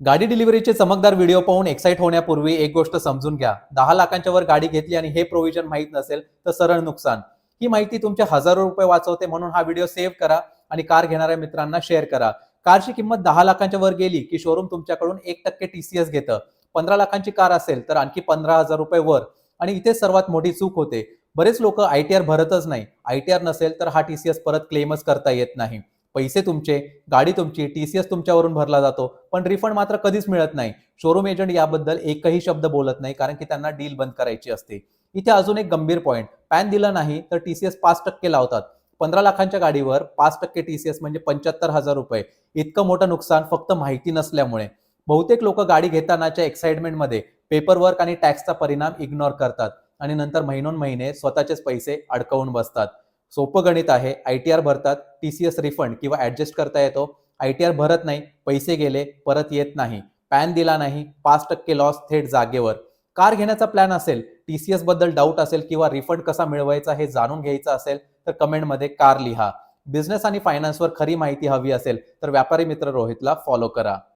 गाडी डिलिव्हरीचे चमकदार व्हिडिओ पाहून एक्साइट होण्यापूर्वी एक गोष्ट समजून घ्या. दहा लाखांच्या वर गाडी घेतली आणि हे प्रोव्हिजन माहीत नसेल तर सरळ नुकसान. ही माहिती तुमचे हजारो रुपये वाचवते म्हणून हा व्हिडिओ सेव्ह करा आणि कार घेणाऱ्या मित्रांना शेअर करा. कारची किंमत दहा लाखांच्या वर गेली की शोरूम तुमच्याकडून एक टक्के टीसीएस घेतं. पंधरा लाखांची कार असेल तर आणखी पंधरा हजार रुपये वर. आणि इथे सर्वात मोठी चूक होते. बरेच लोक आयटीआर भरतच नाही. आयटीआर नसेल तर हा टीसीएस परत क्लेमच करता येत नाही. पैसे तुमचे गाडी तुमची टी सीएस तुमच्यावरून भरला जातो. पण रिफंड मात्र कधीच मिळत नाही. शोरूम एजंट याबद्दल एकही शब्द बोलत नाही कारण की त्यांना डील बंद करायची असते. इथे अजून एक गंभीर पॉईंट पॅन दिला नाही तर टी सीएस पाच टक्के लावतात. पंधरा लाखांच्या गाडीवर पाच टक्के टीसीएस म्हणजे पंच्याहत्तर हजार रुपये. इतकं मोठं नुकसान फक्त माहिती नसल्यामुळे. बहुतेक लोक गाडी घेतानाच्या एक्साइटमेंटमध्ये पेपरवर्क आणि टॅक्सचा परिणाम इग्नोर करतात आणि नंतर महिनोन महिने स्वतःचेच पैसे अडकवून बसतात. सोपं गणित आहे. आय टी आर भरतात टी सी एस रिफंड किंवा ॲडजस्ट करता येतो. आय टी आर भरत नाही पैसे गेले परत येत नाही. पॅन दिला नाही पाच टक्के लॉस थेट जागेवर. कार घेण्याचा प्लॅन असेल टी सी एसबद्दल डाऊट असेल किंवा रिफंड कसा मिळवायचा हे जाणून घ्यायचं असेल तर कमेंटमध्ये कार लिहा. बिझनेस आणि फायनान्सवर खरी माहिती हवी असेल तर व्यापारी मित्र रोहितला फॉलो करा.